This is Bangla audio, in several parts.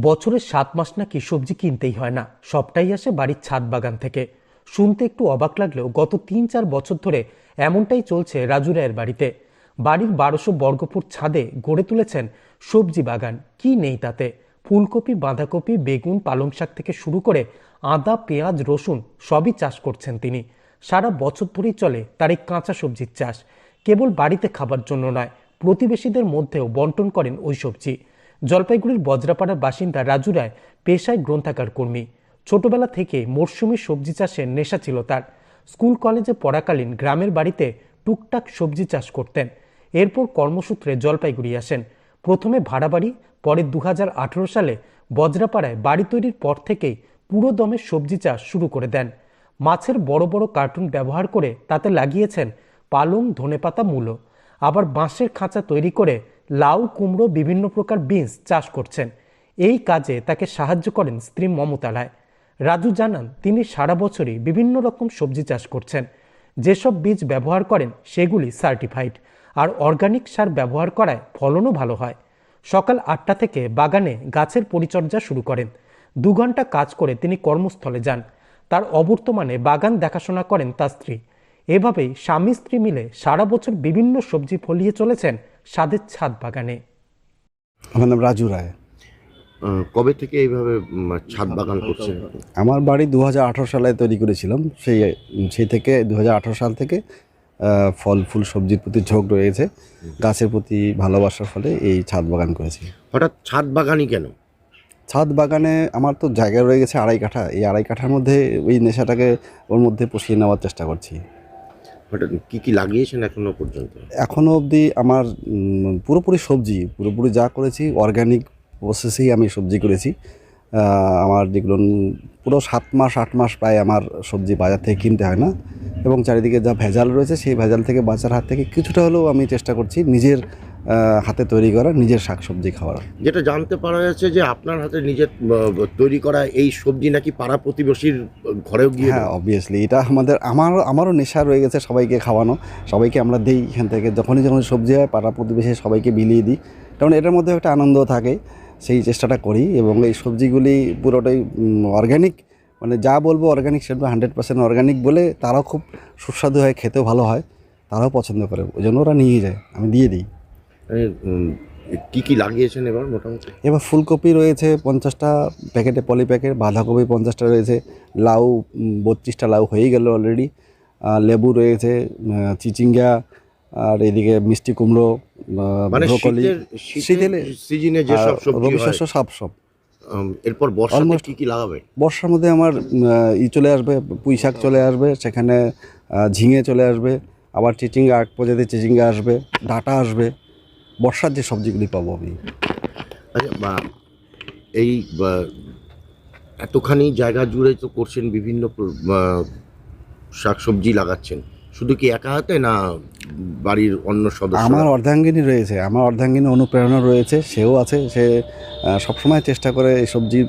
বছরের সাত মাস নাকি সবজি কিনতেই হয় না। সবটাই আসে বাড়ির ছাদ বাগান থেকে। শুনতে একটু অবাক লাগলেও গত তিন চার বছর ধরে এমনটাই চলছে রাজু রায়ের বাড়িতে। বাড়ির বারোশো বর্গফুট ছাদে গড়ে তুলেছেন সবজি বাগান। কি নেই তাতে? ফুলকপি, বাঁধাকপি, বেগুন, পালং শাক থেকে শুরু করে আদা, পেঁয়াজ, রসুন সবই চাষ করছেন তিনি। সারা বছর ধরেই চলে তার এই কাঁচা সবজির চাষ। কেবল বাড়িতে খাবার জন্য নয়, প্রতিবেশীদের মধ্যেও বন্টন করেন ওই সবজি। জলপাইগুড়ির বজ্রাপাড়ার বাসিন্দা রাজু রায় পেশায় গ্রন্থাগার কর্মী। ছোটবেলা থেকে মরশুমি সবজি চাষের নেশা ছিল তার। স্কুল কলেজে পড়াকালীন গ্রামের বাড়িতে টুকটাক সবজি চাষ করতেন। এরপর কর্মসূত্রে জলপাইগুড়ি আসেন। প্রথমে ভাড়া বাড়ি পরে দু হাজার আঠারো সালে বজ্রাপাড়ায় বাড়ি তৈরির পর থেকেই পুরো দমে সবজি চাষ শুরু করে দেন। মাছের বড় বড় কার্টুন ব্যবহার করে তাতে লাগিয়েছেন পালং ধনেপাতা মূলো। আবার বাঁশের খাঁচা তৈরি করে লাউ, কুমড়ো, বিভিন্ন প্রকার বিনস চাষ করছেন। এই কাজে তাকে সাহায্য করেন স্ত্রী মমতা রায় রাজু জানান, তিনি সারা বছরই বিভিন্ন রকম সবজি চাষ করছেন। যেসব বীজ ব্যবহার করেন, সেগুলি সার্টিফাইড আর অর্গানিক সার ব্যবহার করায় ফলনও ভালো হয়। সকাল আটটা থেকে বাগানে গাছের পরিচর্যা শুরু করেন। দু ঘণ্টা কাজ করে তিনি কর্মস্থলে যান। তার অবর্তমানে বাগান দেখাশোনা করেন তার স্ত্রী। এভাবেই স্বামী স্ত্রী মিলে সারা বছর বিভিন্ন সবজি ফলিয়ে চলেছেন স্বাদের ছাদ বাগানে। আমার নাম রাজু রায়। কবে থেকে এইভাবে ছাদ বাগান করছেন? আমার বাড়ি দু হাজার আঠেরো সালে তৈরি করেছিলাম। সেই সেই থেকে দু হাজার আঠেরো সাল থেকে ফল ফুল সবজির প্রতি ঝোঁক রয়েছে। গাছের প্রতি ভালোবাসার ফলে এই ছাদ বাগান করেছি। হঠাৎ ছাদ বাগানই কেন? ছাদ বাগানে আমার তো জায়গা রয়ে গেছে আড়াই কাঠা। এই আড়াই কাঠার মধ্যে ওই নেশাটাকে ওর মধ্যে পুষিয়ে নেওয়ার চেষ্টা করছি। কি কি লাগিয়েছেন এখনও পর্যন্ত? এখনও অবধি আমার পুরোপুরি সবজি, পুরোপুরি যা করেছি অর্গ্যানিক প্রসেসেই আমি সবজি করেছি। আমার যেগুলো পুরো সাত মাস, আট মাস প্রায় আমার সবজি বাজার থেকে কিনতে হয় না। এবং চারিদিকে যা ভেজাল রয়েছে, সেই ভেজাল থেকে বাঁচার হাত থেকে কিছুটা হলেও আমি চেষ্টা করছি নিজের হাতে তৈরি করা নিজের শাক সবজি খাওয়ার। যেটা জানতে পারা যাচ্ছে যে আপনার হাতে নিজের তৈরি করা এই সবজি নাকি পাড়া প্রতিবেশীর ঘরেও গিয়ে হ্যাঁ অবভিয়াসলি এটা আমাদের আমার আমারও নেশা রয়ে গেছে সবাইকে খাওয়ানো। সবাইকে আমরা দিই এখান থেকে। যখনই যখন সবজি হয় পাড়া প্রতিবেশী সবাইকে বিলিয়ে দিই। কারণ এটার মধ্যে একটা আনন্দ থাকে সেই চেষ্টাটা করি এবং এই সবজিগুলি পুরোটাই অর্গ্যানিক মানে যা বলব অর্গ্যানিক সেটা হান্ড্রেড পার্সেন্ট অর্গ্যানিক বলে তারাও খুব সুস্বাদু হয় খেতেও ভালো হয় তারাও পছন্দ করে। ওই জন্য ওরা নিয়ে যায় আমি দিয়ে দিই। কি কি লাগিয়েছেন এবার মোটামুটি? এবার ফুলকপি রয়েছে পঞ্চাশটা প্যাকেটে পলি প্যাকেট বাঁধাকপি পঞ্চাশটা রয়েছে লাউ বত্রিশটা লাউ হয়েই গেল অলরেডি লেবু রয়েছে চিচিঙ্গা আর এদিকে মিষ্টি কুমড়ো মানে ব্রোকলি শীতের সিজনে সবজি রবি শস্য সব সব। এরপর বর্ষাতে কি কি লাগাবেন বর্ষার মধ্যে আমার ই চলে আসবে পুঁই শাক চলে আসবে সেখানে ঝিঙে চলে আসবে আবার চিচিঙ্গা এক প্রজাতির চিচিঙ্গা আসবে ডাটা আসবে। বর্ষার যে সবজিগুলি পাবো আমি। আচ্ছা এই এতখানি জায়গা জুড়ে তো করছেন বিভিন্ন শাকসবজি লাগাচ্ছেন। শুধু কি একা হাতে না বাড়ির অন্য সদস্য আমার অর্ধাঙ্গিনী রয়েছে আমার অর্ধাঙ্গিনী অনুপ্রেরণা রয়েছে সেও আছে সে সবসময় চেষ্টা করে এই সবজি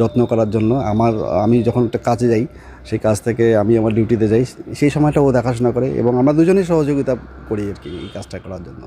যত্ন করার জন্য। আমার আমি যখন একটা কাজে যাই সেই কাজ থেকে আমি আমার ডিউটিতে যাই সেই সময়টা ও দেখাশোনা করে এবং আমরা দুজনেই সহযোগিতা করি আর কি এই কাজটা করার জন্য।